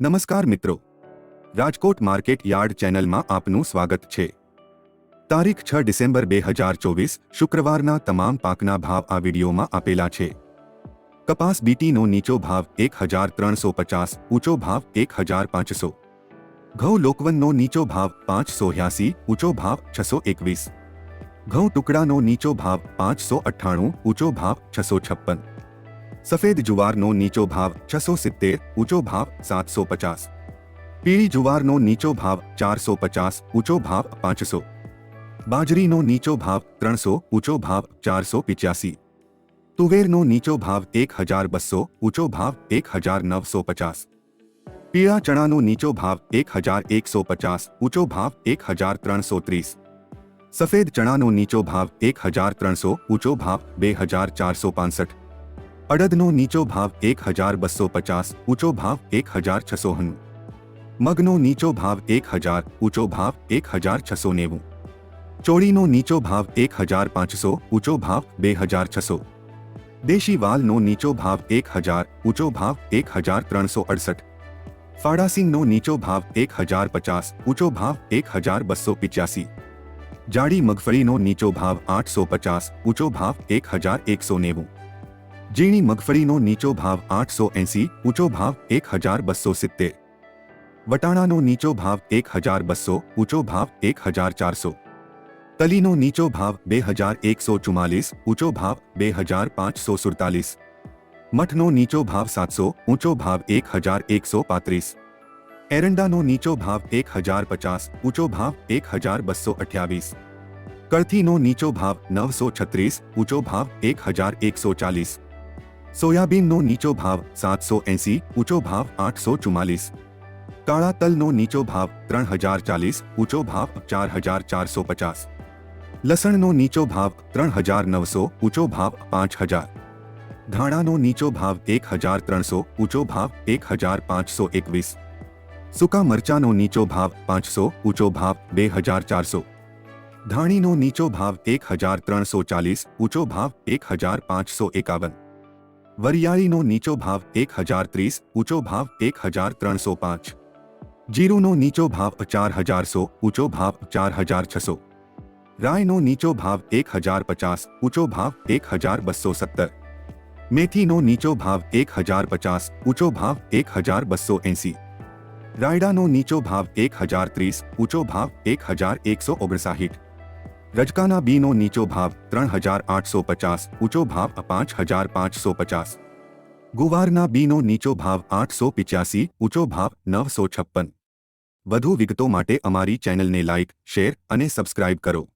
નમસ્કાર મિત્રો. Rajkot market yard ચેનલમાં આપનું સ્વાગત છે. તારીખ છ ડિસેમ્બર બે હજાર ચોવીસ શુક્રવારના તમામ પાકના ભાવ આ વિડીયોમાં આપેલા છે. કપાસ બીટીનો નીચો ભાવ એક હજાર ત્રણસો પચાસ, ઊંચો ભાવ એક હજાર પાંચસો. ઘઉં લોકવનનો નીચો ભાવ પાંચસો યાસી ઊંચો ભાવ છસો એકવીસ. ઘઉં ટુકડાનો નીચો ભાવ પાંચસો અઠ્ઠાણું, ઊંચો ભાવ છસો છપ્પન. સફેદ જુવારનો નીચો ભાવ છસો સિત્તેર ઊંચો ભાવ સાતસો પચાસ પીળી જુવારનો નીચો ભાવ ચારસો પચાસ ઊંચો ભાવ પાંચસો બાજરીનો નીચો ભાવ ત્રણસો ઊંચો ભાવ ચારસો પિચ્યાસી તુવેરનો નીચો ભાવ એક હજાર બસો ઊંચો ભાવ એક હજાર નવસો પચાસ પીળા ચણાનો નીચો ભાવ એક હજાર એકસો પચાસ ઊંચો ભાવ એક હજાર ત્રણસો ત્રીસ સફેદ ચણાનો નીચો ભાવ એક હજાર ત્રણસો ઊંચો ભાવ બે હજાર ચારસો પાંસઠ અડદનો નીચો ભાવ એક હજાર બસો પચાસ ઊંચો ભાવ એક હજાર છસો હનું મગનો નીચો ભાવ એક હજાર ઊંચો ભાવ એક હજાર છસો નેવું ચોળીનો નીચો ભાવ એક હજાર પાંચસો ઊંચો ભાવ બે હજાર છસો દેશી વાલનો નીચો ભાવ એક હજાર ઊંચો ભાવ એક હજાર ત્રણસો અડસઠ ફાડાસિંગનો નીચો ભાવ એક હજાર પચાસ ઊંચો ભાવ એક હજાર બસો પિચ્યાસી જાડી મગફળીનો નીચો ભાવ આઠસો પચાસ ઊંચો ભાવ એક હજાર એકસો નેવું ઝીણી મગફળીનો નીચો ભાવ આઠસો એંસી ઊંચો ભાવ એક હજાર બસો સિત્તેર વટાણાનો નીચો ભાવ એક હજાર બસો ઊંચો ભાવ એક હજાર ચારસો તલીનો નીચો ભાવ બે હજાર એકસો ચુમ્માલીસ ઊંચો ભાવ બે હજાર પાંચસો સુડતાલીસ મઠનો નીચો ભાવ સાતસો ઊંચો ભાવ એક હજાર એકસો પાંત્રીસ એરંડાનો નીચો ભાવ એક હજાર પચાસ ઊંચો ભાવ એક હજાર બસો અઠ્યાવીસ કળથીનો નીચો ભાવ નવસો છત્રીસ ઊંચો ભાવ એક હજાર એકસો ચાલીસ સોયાબીનનો નીચો ભાવ સાતસો એંસી ઊંચો ભાવ આઠસો ચુમ્માલીસ કાળા તલનો નીચો ભાવ ત્રણ હજાર ચાલીસ ઊંચો ભાવ ચાર હજાર ચારસો પચાસ લસણનો નીચો ભાવ ત્રણ હજાર નવસો ઊંચો ભાવ પાંચ હજાર ધાણાનો નીચો ભાવ એક હજાર ત્રણસો ઊંચો ભાવ એક હજાર પાંચસો એકવીસ સૂકા મરચાનો નીચો ભાવ પાંચસો ઊંચો ભાવ બે હજાર ચારસો ધાણીનો નીચો ભાવ એક હજાર ત્રણસો ચાલીસ ઊંચો ભાવ એક હજાર પાંચસો એકાવન વરિયાળીનો નીચો ભાવ એક હજાર ત્રીસ ઊંચો ભાવ એક હજાર ત્રણસો પાંચ જીરુનો નીચો ભાવ ચાર હજારસો ઊંચો ભાવ ચાર હજાર છસો રાયનો નીચો ભાવ એક હજાર પચાસ ઊંચો ભાવ એક હજાર બસો સત્તર મેથીનો નીચો ભાવ એક હજાર પચાસ ઊંચો ભાવ એક હજાર બસો એંસી રાયડાનો નીચો ભાવ એક હજાર ત્રીસ ઊંચો ભાવ એક હજાર એકસો ઓગણસાહીઠ રજકાના બીનો નીચો ભાવ ત્રણ હજાર આઠસો પચાસ, ઊંચો ભાવ પાંચ હજાર પાંચસો પચાસ. ગુવારના બીનો નીચો ભાવ આઠસો પિચ્યાસી, ઊંચો ભાવ નવસો છપ્પન. વધુ વિગતો માટે અમારી ચેનલને લાઇક શેર અને સબસ્ક્રાઇબ કરો.